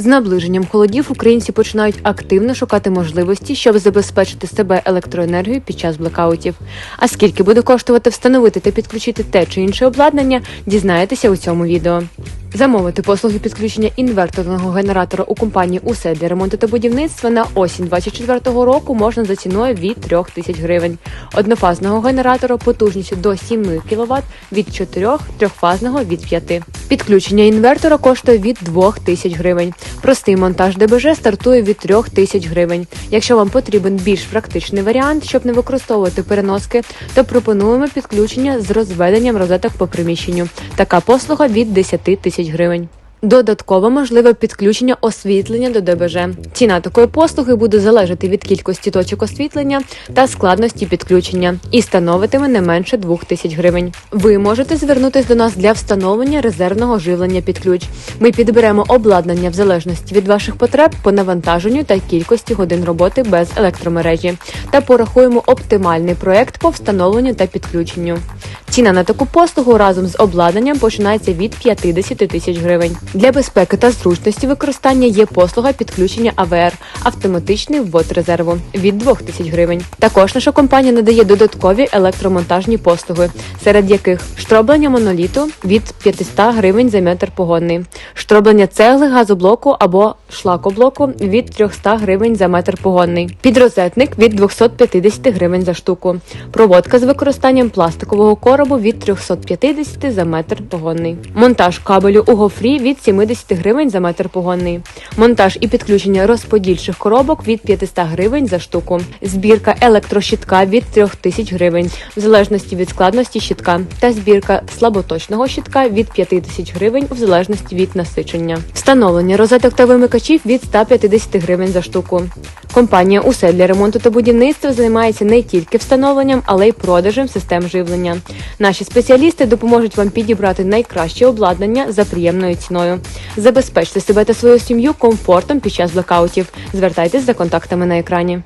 З наближенням холодів українці починають активно шукати можливості, щоб забезпечити себе електроенергією під час блекаутів. А скільки буде коштувати встановити та підключити те чи інше обладнання, дізнаєтеся у цьому відео. Замовити послуги підключення інверторного генератора у компанії «Усе» для ремонту та будівництва на осінь 2024 року можна за ціною від 3 тисяч гривень. Однофазного генератора потужністю до 7 кВт від 4, трьохфазного від 5. Підключення інвертора коштує від 2 тисяч гривень. Простий монтаж ДБЖ стартує від 3 тисяч гривень. Якщо вам потрібен більш практичний варіант, щоб не використовувати переноски, то пропонуємо підключення з розведенням розеток по приміщенню. Така послуга від 10 тисяч гривень. Додатково можливе підключення освітлення до ДБЖ. Ціна такої послуги буде залежати від кількості точок освітлення та складності підключення і становитиме не менше 2 тисяч гривень. Ви можете звернутися до нас для встановлення резервного живлення під ключ. Ми підберемо обладнання в залежності від ваших потреб по навантаженню та кількості годин роботи без електромережі та порахуємо оптимальний проект по встановленню та підключенню. Ціна на таку послугу разом з обладнанням починається від 50 тисяч гривень. Для безпеки та зручності використання є послуга підключення АВР автоматичний ввод резерву від 2 тисяч гривень. Також наша компанія надає додаткові електромонтажні послуги, серед яких штроблення моноліту від 500 гривень за метр погодний, штроблення цегли, газоблоку або шлакоблоку від 300 гривень за метр погодний, підрозетник від 250 гривень за штуку, проводка з використанням пластикового коробу від 350 за метр погодний, монтаж кабелю у гофрі від 70 гривень за метр погодний, монтаж і підключення розподільчих коробок від 500 гривень за штуку, збірка електрощитка від 3000 гривень, в залежності від складності щитка, та збірка слаботочного щитка від 5000 гривень в залежності від насичення, встановлення розеток та вимикачів від 150 гривень за штуку. Компанія Усе для ремонту та будівництва займається не тільки встановленням, але й продажем систем живлення. Наші спеціалісти допоможуть вам підібрати найкраще обладнання за приємною ціною. Забезпечте себе та свою сім'ю комфортом під час блокаутів. Звертайтесь за контактами на екрані.